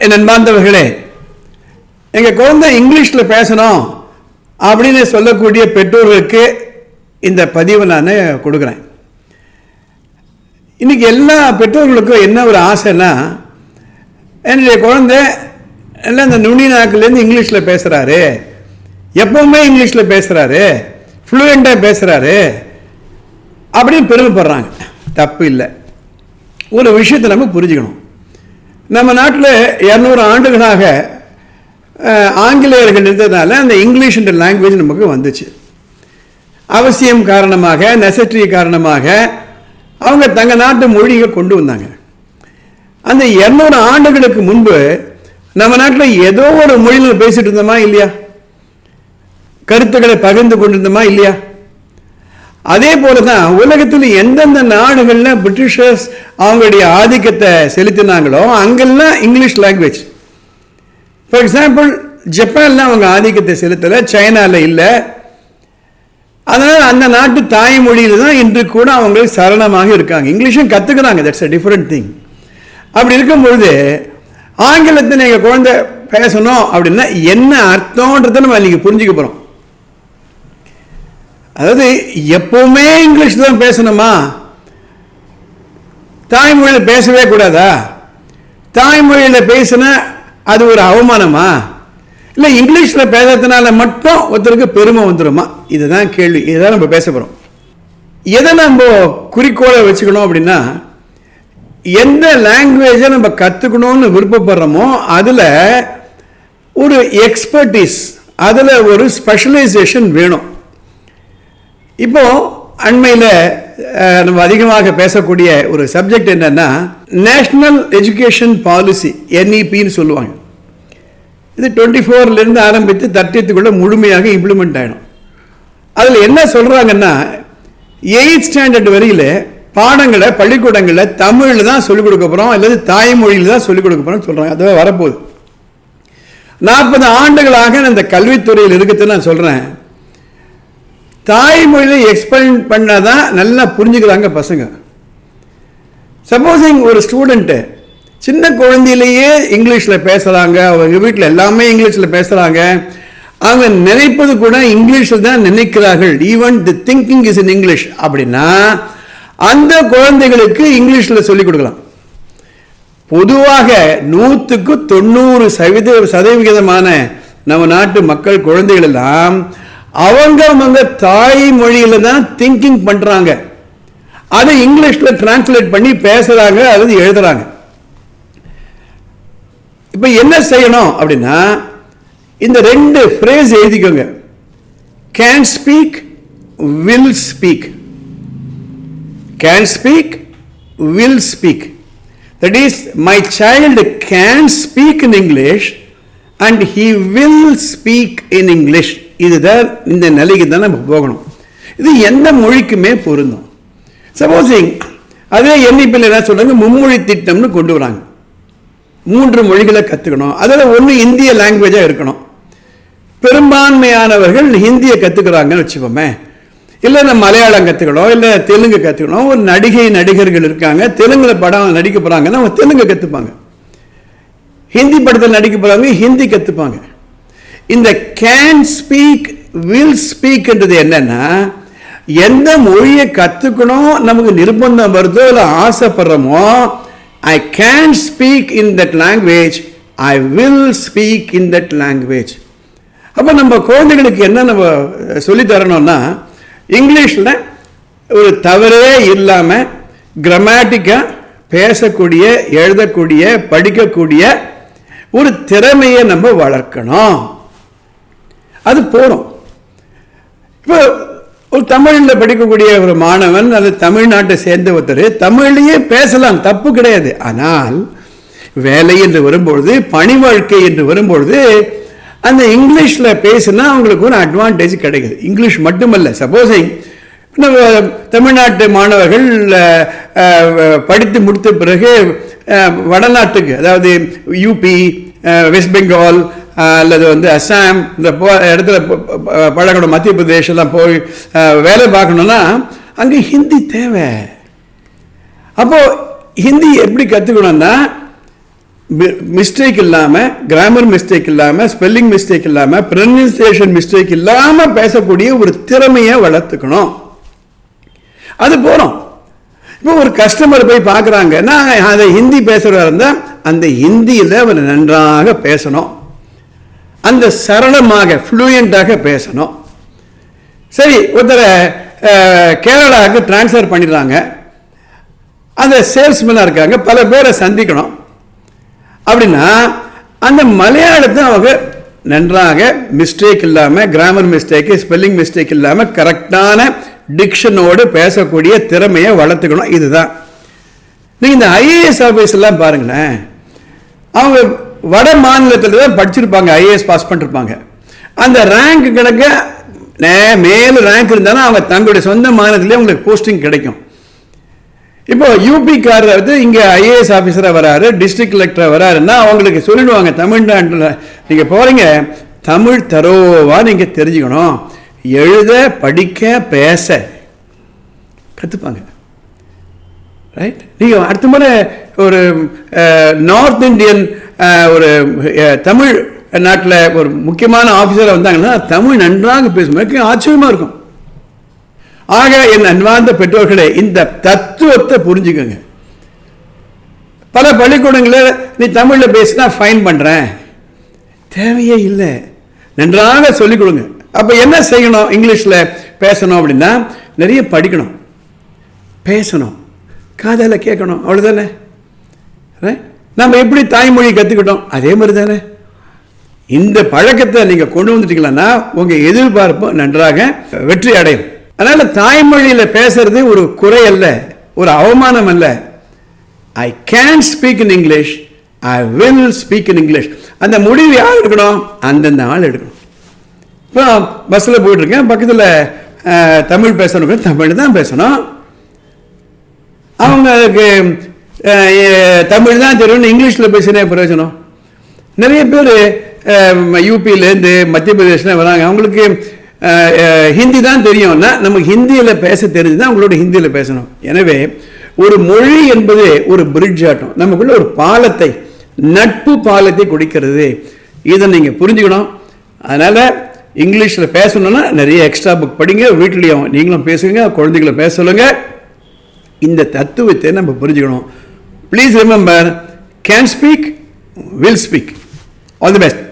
என் அன்பார்ந்தவர்களே எங்கள் குழந்தை இங்கிலீஷில் பேசணும் அப்படின்னு சொல்லக்கூடிய பெற்றோர்களுக்கு இந்த பதிவை நான் கொடுக்குறேன். இன்றைக்கி எல்லா பெற்றோர்களுக்கும் என்ன ஒரு ஆசைன்னா என்னுடைய குழந்தை எல்லாம் இந்த நுனி நாக்குலேருந்து இங்கிலீஷில் பேசுகிறாரு எப்பவுமே இங்கிலீஷில் பேசுகிறாரு ஃப்ளூயண்ட்டாக பேசுகிறாரு அப்படின்னு பெருமைப்படுறாங்க. தப்பு இல்லை. ஒரு விஷயத்தை நம்ம புரிஞ்சுக்கணும். நம்ம நாட்டில் இரநூறு ஆண்டுகளாக ஆங்கிலேயர்கள் இருந்ததுனால அந்த இங்கிலீஷ்ன்ற லாங்குவேஜ் நமக்கு வந்துச்சு. அவசியம் காரணமாக நெசட்ரி காரணமாக அவங்க தங்க நாட்டு மொழியை கொண்டு வந்தாங்க. அந்த இரநூறு ஆண்டுகளுக்கு முன்பு நம்ம நாட்டில் ஏதோ ஒரு மொழியில் பேசிட்டு இருந்தோமா இல்லையா? கருத்துக்களை பகிர்ந்து கொண்டிருந்தோமா இல்லையா? அதே போல தான் உலகத்தில் எந்தெந்த நாடுகளில் பிரிட்டிஷர்ஸ் அவங்களுடைய ஆதிக்கத்தை செலுத்தினாங்களோ அங்கெல்லாம் இங்கிலீஷ் லாங்குவேஜ் ஃபார் எக்ஸாம்பிள் ஜப்பானில் அவங்க ஆதிக்கத்தை செலுத்தலை சைனாவில் இல்லை. அதனால் அந்த நாட்டு தாய்மொழியில் தான் இன்று கூட அவங்க சரணமாக இருக்காங்க. இங்கிலீஷும் கற்றுக்கிறாங்க தட்ஸ் அ டிஃப்ரெண்ட் திங் அப்படி இருக்கும் ஆங்கிலத்தை நீங்கள் குழந்தை பேசணும் அப்படின்னா என்ன அர்த்தம்ன்றதை நம்ம இன்றைக்கி புரிஞ்சுக்க போகிறோம் அதாவது எப்பவுமே இங்கிலீஷ் தான் பேசணுமா? தாய்மொழியில் பேசவே கூடாதா? தாய்மொழியில் பேசினா அது ஒரு அவமானமா? இல்லை இங்கிலீஷில் பேசுறதுனால மட்டும் ஒருத்தருக்கு பெருமை வந்துருமா? இதுதான் கேள்வி. இதுதான் நம்ம பேச போகிறோம் எதை நம்ம குறிக்கோளை வச்சுக்கணும் அப்படின்னா எந்த லாங்குவேஜை நம்ம கற்றுக்கணும்னு விருப்பப்படுறோமோ அதில் ஒரு எக்ஸ்பர்டீஸ் அதில் ஒரு ஸ்பெஷலைசேஷன் வேணும். இப்போ அண்மையில் நம்ம அதிகமாக பேசக்கூடிய ஒரு சப்ஜெக்ட் என்னன்னா நேஷ்னல் எஜுகேஷன் பாலிசி என்இபின்னு சொல்லுவாங்க. இது டுவெண்ட்டி ஃபோர்லேருந்து ஆரம்பித்து தர்ட்டியத்துக்குள்ள முழுமையாக இம்ப்ளிமெண்ட் ஆகிடும் அதில் என்ன சொல்கிறாங்கன்னா எயித் ஸ்டாண்டர்ட் வரையில் பாடங்களை பள்ளிக்கூடங்களில் தமிழில் தான் சொல்லிக் கொடுக்க போகிறோம் அல்லது தாய்மொழியில் தான் சொல்லிக் கொடுக்க போகிறோம்னு சொல்கிறாங்க அதுவே வரப்போகுது. நாற்பது ஆண்டுகளாக நான் இந்த கல்வித்துறையில் இருக்கிறது நான் சொல்கிறேன் தாய்மொழியில் எக்ஸ்பிளைன் பண்ணாதான் நல்லா புரிஞ்சுக்கிறாங்க பசங்க. சப்போஸிங் ஒரு ஸ்டூடெண்ட்டு சின்ன குழந்தையிலேயே இங்கிலீஷில் பேசுகிறாங்க அவங்க வீட்டில் எல்லாமே இங்கிலீஷில் பேசுகிறாங்க அவங்க நினைப்பது கூட இங்கிலீஷில் தான் நினைக்கிறார்கள். Even the thinking is in English அப்படின்னா அந்த குழந்தைகளுக்கு இங்கிலீஷில் சொல்லிக் கொடுக்கலாம். பொதுவாக நூற்றுக்கு தொண்ணூறு சதவீத சதவிகிதமான நம்ம நாட்டு மக்கள் குழந்தைகள் எல்லாம் அவங்க அவங்க தாய்மொழியில் தான் திங்கிங் பண்றாங்க. அதை இங்கிலீஷில் டிரான்ஸ்லேட் பண்ணி பேசுறாங்க அல்லது எழுதுறாங்க. இப்போ என்ன செய்யணும் அப்படின்னா இந்த ரெண்டு ஃப்ரேஸ் எழுதிக்கோங்க. Can speak will speak can speak will speak that is my child can speak in English and he will speak in English இதுதான் இந்த நிலைக்கு தான் நம்ம போகணும். இது எந்த மொழிக்குமே பொருந்தும். சப்போஸிங் அதே எண்ணிப்பில் என்ன சொல்கிறாங்க மும்மொழி திட்டம்னு கொண்டு வராங்க. மூன்று மொழிகளை கற்றுக்கணும் அதில் ஒன்று இந்திய லாங்குவேஜாக இருக்கணும். பெரும்பான்மையானவர்கள் ஹிந்தியை கற்றுக்கிறாங்கன்னு வச்சுக்கோமே. இல்லை நம்ம மலையாளம் கற்றுக்கணும் இல்லை தெலுங்கு கற்றுக்கணும் ஒரு நடிகை நடிகர்கள் இருக்காங்க. தெலுங்கில் படம் நடிக்க போகிறாங்கன்னா அவங்க தெலுங்கு கற்றுப்பாங்க ஹிந்தி படத்தில் நடிக்க போகிறாங்க ஹிந்தி கற்றுப்பாங்க இந்த கேன் ஸ்பீக் வில் ஸ்பீக்ன்றது என்னன்னா எந்த மொழியை கற்றுக்கணும் நமக்கு நிர்பந்தம் வருதோ இல்லை ஆசைப்படுறோமோ I can speak in that language I will speak in that language அப்போ நம்ம குழந்தைகளுக்கு என்ன நம்ம சொல்லித் தரணும்னா இங்கிலீஷில் ஒரு தவறே இல்லாமல் கிராமட்டிக்காக பேசக்கூடிய எழுதக்கூடிய படிக்கக்கூடிய ஒரு திறமையை நம்ம வளர்க்கணும். அது போகிறோம் இப்போ ஒரு தமிழில் படிக்கக்கூடிய ஒரு மாணவன் அது தமிழ்நாட்டை சேர்ந்த ஒருத்தர் தமிழ்லேயே பேசலாம் தப்பு கிடையாது. ஆனால் வேலை என்று வரும்பொழுது பணி வாழ்க்கை என்று வரும்பொழுது அந்த இங்கிலீஷில் பேசுனா அவங்களுக்கு ஒரு அட்வான்டேஜ் கிடைக்குது. இங்கிலீஷ் மட்டுமல்ல சப்போஸிங் நம்ம தமிழ்நாட்டு மாணவர்கள் படித்து முடித்த பிறகு வடநாட்டுக்கு அதாவது யூபி வெஸ்ட் பெங்கால் அல்லது வந்து அஸ்ஸாம் இந்த போ இடத்துல ப- பழகணும் மத்திய பிரதேசெல்லாம் எல்லாம் போய் வேலை பார்க்கணுன்னா அங்கே ஹிந்தி தேவை. அப்போது ஹிந்தி எப்படி கற்றுக்கணும்னா மிஸ்டேக் இல்லாமல் கிராமர் மிஸ்டேக் இல்லாமல் ஸ்பெல்லிங் மிஸ்டேக் இல்லாமல் ப்ரொனன்சியேஷன் மிஸ்டேக் இல்லாமல் பேசக்கூடிய ஒரு திறமையை வளர்த்துக்கணும். அது போகிறோம் இப்போ ஒரு கஸ்டமர் போய் பார்க்குறாங்கன்னா அதை ஹிந்தி பேசுகிறதா இருந்தால் அந்த ஹிந்தியில் அவர் நன்றாக பேசணும். அந்த சரளமாக ஃப்ளூயண்ட்டாக பேசணும். சரி ஒருத்தரை கேரளாவுக்கு ட்ரான்ஸ்ஃபர் பண்ணிடுறாங்க. அந்த சேல்ஸ்மேனாக இருக்காங்க பல பேரை சந்திக்கணும். அப்படின்னா அந்த மலையாளத்தை அவங்க நன்றாக மிஸ்டேக் இல்லாமல் கிராமர் மிஸ்டேக்கு ஸ்பெல்லிங் மிஸ்டேக் இல்லாமல் கரெக்டான டிக்ஷனோடு பேசக்கூடிய திறமையை வளர்த்துக்கணும். இதுதான். நீங்கள் இந்த ஐஏஎஸ் ஆஃபீஸ்லாம் பாருங்களேன். அவங்க வட மாநிலத்தில் தான் படிச்சிருப்பாங்க ஐஏஎஸ் பாஸ் பண்ணிருப்பாங்க. அந்த ரேங்க் கிடைக்க நே- ரேங்க் இருந்தாலும் அவங்க தங்களுடைய சொந்த மாநிலத்திலே அவங்களுக்கு போஸ்டிங் கிடைக்கும். இப்போ யூபிக்காரர் வந்து இங்கே ஐஏஎஸ் ஆஃபீஸராக வராரு டிஸ்ட்ரிக்ட் கலெக்டராக வராருன்னா அவங்களுக்கு சொல்லிடுவாங்க தமிழ்நாட்டில் நீங்கள் போகிறீங்க தமிழ் தரோவாக நீங்கள் தெரிஞ்சுக்கணும். எழுத படிக்க பேச. கற்றுப்பாங்க ரைட் நீங்கள் அடுத்த முறை ஒரு நார்த் இந்தியன் ஒரு தமிழ் நாட்டில் ஒரு முக்கியமான ஆஃபீஸராக வந்தாங்கன்னா தமிழ் நன்றாக பேசும். ஆச்சரியமாக இருக்கும். ஆக என் அன்பார்ந்த பெற்றோர்களே இந்த தத்துவத்தை புரிஞ்சுக்கோங்க. பல பள்ளிக்கூடங்களில் நீ தமிழில் பேசினா ஃபைன் பண்ணுறேன் தேவையே இல்லை. நன்றாக சொல்லிக் கொடுங்க. அப்போ என்ன செய்யணும்? இங்கிலீஷில் பேசணும் அப்படின்னா நிறைய படிக்கணும். பேசணும். காதலை கேட்கணும். அவ்வளோதானே நம்ம எப்படி தாய்மொழி கற்றுக்கிட்டோம் அதே மாதிரி தானே இந்த பழக்கத்தை நீங்கள் கொண்டு வந்துட்டீங்களன்னா உங்கள் எதிர்பார்ப்பு நன்றாக வெற்றி அடையும். அதனால் தாய்மொழியில் பேசுறது ஒரு குறை அல்ல ஒரு அவமானம் அல்ல. I can speak in English I will speak in English அந்த முடிவு யார் எடுக்கணும்? அந்தந்த ஆள் எடுக்கணும். இப்போ பஸ்ஸில் போயிட்டுருக்கேன். பக்கத்தில் தமிழ் பேசணும் தமிழ் தான் பேசணும். அவங்களுக்கு தமிழ் தான் தெரியும்னு இங்கிலீஷில் பேசினே பிரயோஜனம். நிறைய பேர் யூபியிலேருந்து மத்திய பிரதேசில் வராங்க. அவங்களுக்கு ஹிந்தி தான் தெரியும்னா நமக்கு ஹிந்தியில் பேச தெரிஞ்சுதான் அவங்களோட ஹிந்தியில் பேசணும். எனவே ஒரு மொழி என்பது ஒரு பிரிட்ஜ் ஆட்டம். நமக்குள்ள ஒரு பாலத்தை நட்பு பாலத்தை கொடுக்கிறது. இதை நீங்கள் புரிஞ்சுக்கணும். அதனால் இங்கிலீஷில் பேசணும்னா நிறைய எக்ஸ்ட்ரா புக் படிங்க. வீட்லேயும் நீங்களும் பேசுங்க குழந்தைகளை பேச சொல்லுங்கள் இந்த தத்துவத்தை நம்ம புரிஞ்சுக்கணும். Please remember, can speak, will speak. All the best.